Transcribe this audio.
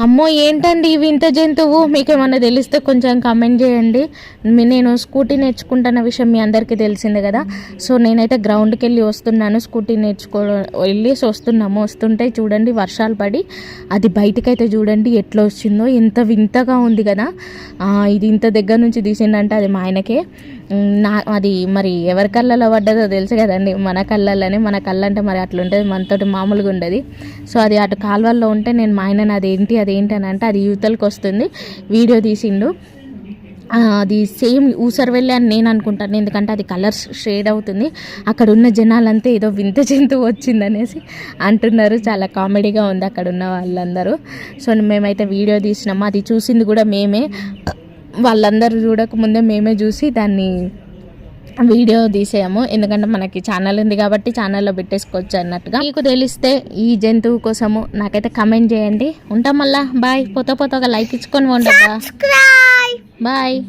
అమ్మో ఏంటండి వింత జంతువు? మీకు ఏమన్నా తెలిస్తే కొంచెం కమెంట్ చేయండి. మీ- నేను స్కూటీ నేర్చుకుంటున్న విషయం మీ అందరికీ తెలిసిందే కదా. సో నేనైతే గ్రౌండ్కి వెళ్ళి వస్తున్నాను స్కూటీ నేర్చుకో వెళ్ళేసి వస్తున్నాము. వస్తుంటే చూడండి వర్షాలు పడి అది బయటకైతే చూడండి ఎట్లా వచ్చిందో. ఎంత వింతగా ఉంది కదా. ఇది ఇంత దగ్గర నుంచి తీసిందంటే అది మా ఆయనకే. నా అది మరి ఎవరి కళ్ళలో పడ్డదో తెలుసు కదండి. మన కళ్ళలోనే మన కళ్ళ అంటే మరి అట్లా ఉంటుంది మనతోటి మామూలుగా ఉండదు సో అది అటు కాలువల్లో ఉంటే నేను మా ఆయనని ఏంటి అది అదేంటని అంటే అది యూతలకి వస్తుంది వీడియో తీసిండు. అది సేమ్ ఊసరవెల్లి అని నేను అనుకుంటాను. ఎందుకంటే అది కలర్స్ షేడ్ అవుతుంది. అక్కడ ఉన్న జనాలంతా ఏదో వింత జంతువు వచ్చిందనేసి అంటున్నారు. చాలా కామెడీగా ఉంది అక్కడ ఉన్న వాళ్ళందరూ. సో మేమైతే వీడియో తీసినాము. అది చూసింది కూడా మేమే. వాళ్ళందరూ చూడకముందే మేమే చూసి దాన్ని వీడియో తీసేయము. ఎందుకంటే మనకి ఛానల్ ఉంది కాబట్టి ఛానల్లో పెట్టేసుకోవచ్చు అన్నట్టుగా. మీకు తెలిస్తే ఈ జంతువు కోసము నాకైతే కమెంట్ చేయండి. ఉంటాం మళ్ళా. బాయ్ పోతా పోతా ఒక లైక్ ఇచ్చుకొని ఉండదా బాయ్